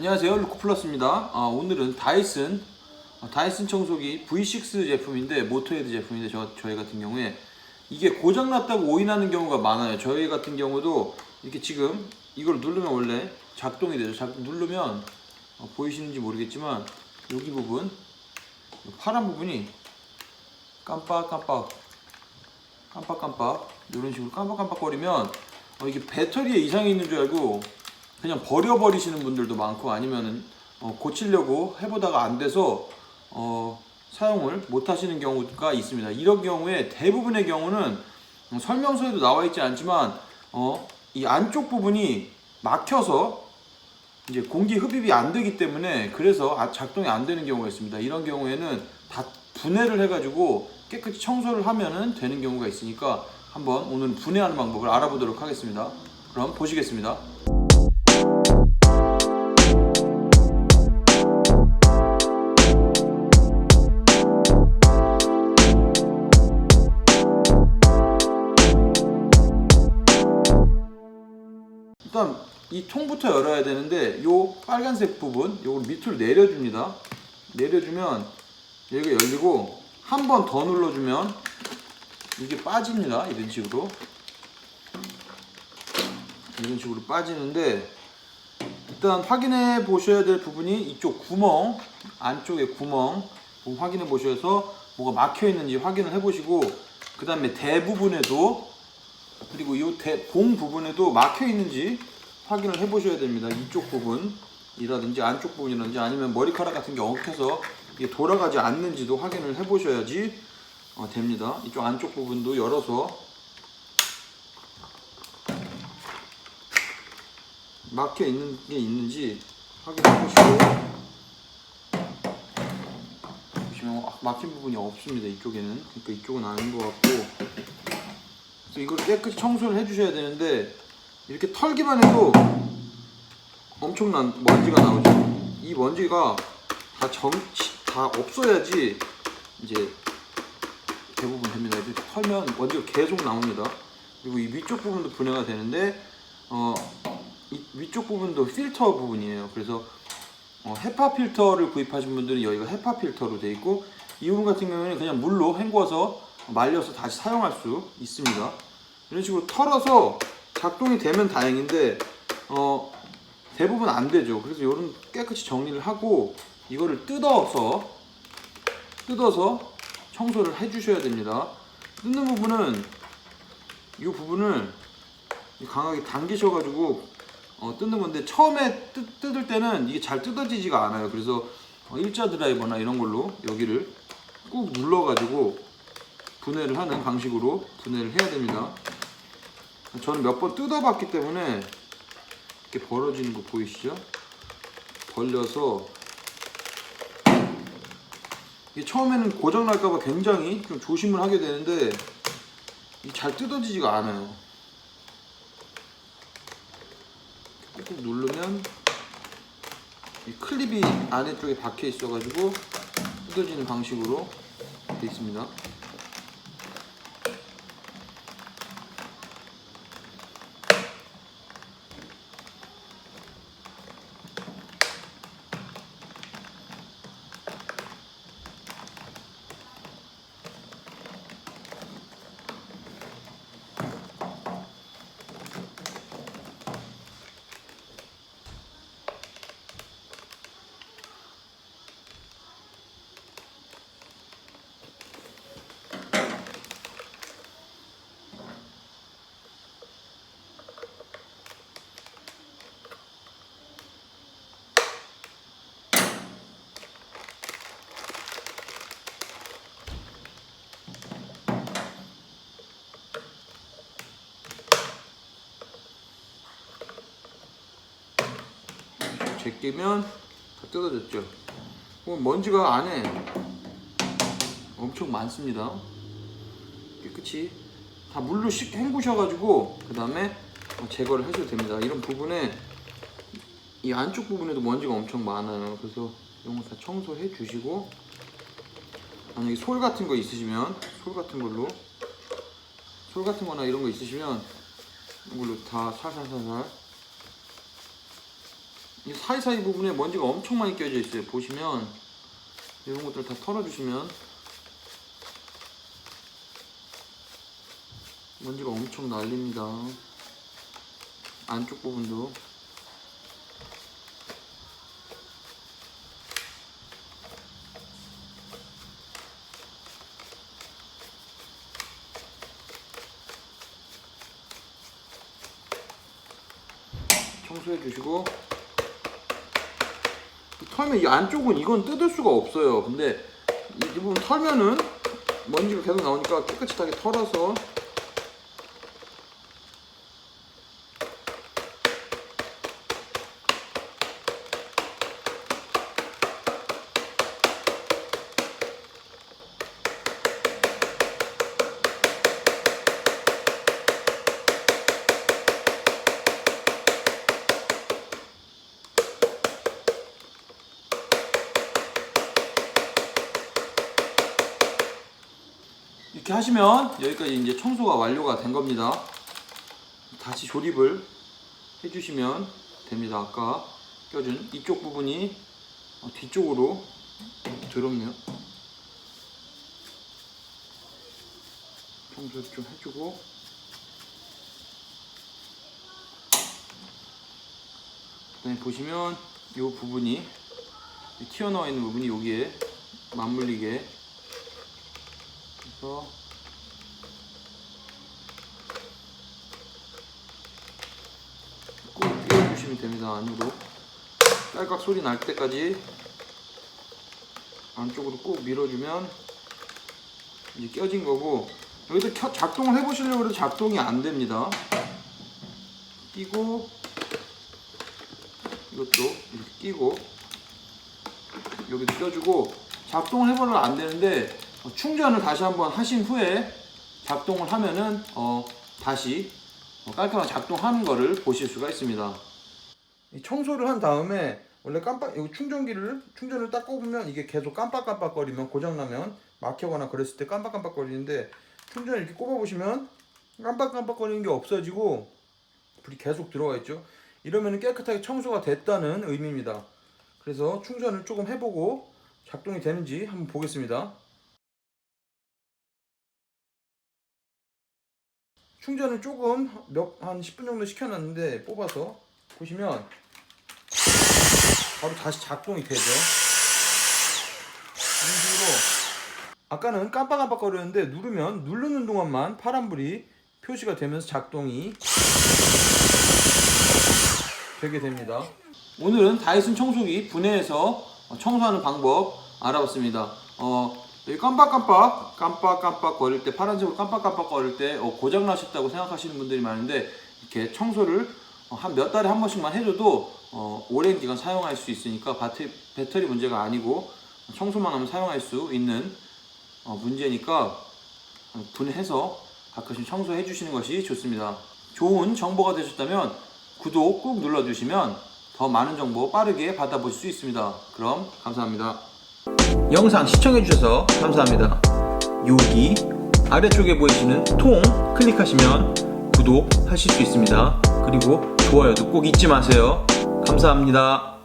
안녕하세요 루코플러스입니다. 아, 오늘은 다이슨 아, 다이슨 청소기 V6 제품인데 모토헤드 제품인데 저, 저희 같은 경우에 이게 고장났다고 오인하는 경우가 많아요. 저희 같은 경우도 이렇게 지금 이걸 누르면 원래 작동이 되죠 작, 누르면 어, 보이시는지 모르겠지만 여기 부분 이 파란 부분이 깜빡깜빡 깜빡깜빡 이런 식으로 깜빡깜빡거리면 어, 이게 배터리에 이상이 있는 줄 알고 그냥 버려버리시는 분들도 많고 아니면은 어, 고치려고 해보다가 안 돼서 어, 사용을 못 하시는 경우가 있습니다. 이런 경우에 대부분의 경우는 어, 설명서에도 나와 있지 않지만 어, 이 안쪽 부분이 막혀서 이제 공기 흡입이 안 되기 때문에 그래서 아- 작동이 안 되는 경우가 있습니다. 이런 경우에는 다 분해를 해가지고 깨끗이 청소를 하면은 되는 경우가 있으니까 한번 오늘 분해하는 방법을 알아보도록 하겠습니다. 그럼 보시겠습니다. 이 통부터 열어야 되는데 요 빨간색 부분 요걸 밑으로 내려줍니다. 내려주면 여기가 열리고 한 번 더 눌러주면 이게 빠집니다. 이런 식으로 이런 식으로 빠지는데 일단 확인해 보셔야 될 부분이 이쪽 구멍 안쪽에 구멍 확인해 보셔서 뭐가 막혀 있는지 확인을 해 보시고 그 다음에 대부분에도 그리고 이 봉 부분에도 막혀 있는지 확인을 해 보셔야 됩니다. 이쪽 부분이라든지 안쪽 부분이라든지 아니면 머리카락 같은 게 엉켜서 이게 돌아가지 않는지도 확인을 해 보셔야지 어, 됩니다. 이쪽 안쪽 부분도 열어서 막혀 있는 게 있는지 확인해 보시고 보시면 아, 막힌 부분이 없습니다. 이쪽에는 그러니까 이쪽은 아닌 것 같고 그래서 이걸 깨끗이 청소를 해주셔야 되는데 이렇게 털기만 해도 엄청난 먼지가 나오죠. 이 먼지가 다 정치 다 없어야지 이제 대부분 됩니다. 이렇게 털면 먼지가 계속 나옵니다. 그리고 이 위쪽 부분도 분해가 되는데 어, 이 위쪽 부분도 필터 부분이에요. 그래서 어, 헤파 필터를 구입하신 분들은 여기가 헤파 필터로 되어 있고 이 부분 같은 경우에는 그냥 물로 헹궈서 말려서 다시 사용할 수 있습니다. 이런 식으로 털어서 작동이 되면 다행인데 어, 대부분 안 되죠. 그래서 이런 깨끗이 정리를 하고 이거를 뜯어서 뜯어서 청소를 해 주셔야 됩니다. 뜯는 부분은 이 부분을 강하게 당기셔 가지고 어, 뜯는 건데 처음에 뜯, 뜯을 때는 이게 잘 뜯어지지가 않아요. 그래서 어, 일자 드라이버나 이런 걸로 여기를 꾹 눌러가지고 분해를 하는 방식으로 분해를 해야 됩니다. 저는 몇 번 뜯어봤기 때문에 이렇게 벌어지는 거 보이시죠? 벌려서 이게 처음에는 고장 날까봐 굉장히 좀 조심을 하게 되는데 이게 잘 뜯어지지가 않아요. 꾹 누르면 이 클립이 안에 쪽에 박혀 있어가지고 뜯어지는 방식으로 되어 있습니다. 제끼면 다 뜯어졌죠. 어, 먼지가 안에 엄청 많습니다. 깨끗이 다 물로 씻 헹구셔가지고 그 다음에 제거를 하셔도 됩니다. 이런 부분에 이 안쪽 부분에도 먼지가 엄청 많아요. 그래서 이런 거 다 청소해 주시고 만약에 솔 같은 거 있으시면 솔 같은 걸로 솔 같은 거나 이런 거 있으시면 이걸로 다 살살살살 이 사이사이 부분에 먼지가 엄청 많이 껴져 있어요. 보시면 이런 것들 다 털어주시면 먼지가 엄청 날립니다. 안쪽 부분도 청소해 주시고 털면 이 안쪽은 이건 뜯을 수가 없어요. 근데 이 부분 털면은 먼지가 계속 나오니까 깨끗하게 털어서 이렇게 하시면 여기까지 이제 청소가 완료가 된 겁니다. 다시 조립을 해주시면 됩니다. 아까 껴준 이쪽 부분이 어, 뒤쪽으로 들었네요. 청소 좀 해주고 그다음에 보시면 이 부분이 이 튀어나와 있는 부분이 여기에 맞물리게 그래서 꼭 끼워주시면 됩니다 안으로. 깔깍 소리 날 때까지 안쪽으로 꼭 밀어주면 이제 껴진 거고 여기서 켜- 작동을 해보시려고 해도 작동이 안 됩니다. 끼고 이것도 이렇게 끼고 여기도 껴주고 작동을 해보면 안 되는데 어, 충전을 다시 한번 하신 후에 작동을 하면은 어, 다시 어, 깔끔하게 작동하는 거를 보실 수가 있습니다. 이 청소를 한 다음에 원래 깜빡 여기 충전기를 충전을 딱 꼽으면 이게 계속 깜빡깜빡거리면 고장 나면 막혀거나 그랬을 때 깜빡깜빡거리는데 충전을 이렇게 꼽아 보시면 깜빡깜빡거리는 게 없어지고 불이 계속 들어와 있죠. 이러면 깨끗하게 청소가 됐다는 의미입니다. 그래서 충전을 조금 해보고 작동이 되는지 한번 보겠습니다. 충전을 조금 몇 한 10분 정도 시켜놨는데 뽑아서 보시면 바로 다시 작동이 되죠. 이런 식으로 아까는 깜빡깜빡거렸는데 누르면 누르는 동안만 파란불이 표시가 되면서 작동이 되게 됩니다. 오늘은 다이슨 청소기 분해해서 청소하는 방법 알아봤습니다. 어, 깜빡깜빡 깜빡깜빡 거릴 때 파란색으로 깜빡깜빡 거릴 때 어, 고장 나셨다고 생각하시는 분들이 많은데 이렇게 청소를 어, 한몇 달에 한 번씩만 해줘도 어, 오랜 기간 사용할 수 있으니까 배터리, 배터리 문제가 아니고 청소만 하면 사용할 수 있는 어, 문제니까 어, 분해해서 가끔씩 청소해 주시는 것이 좋습니다. 좋은 정보가 되셨다면 구독 꾹 눌러주시면 더 많은 정보 빠르게 받아보실 수 있습니다. 그럼 감사합니다. 영상 시청해주셔서 감사합니다. 여기 아래쪽에 보이시는 통 클릭하시면 구독하실 수 있습니다. 그리고 좋아요도 꼭 잊지 마세요. 감사합니다.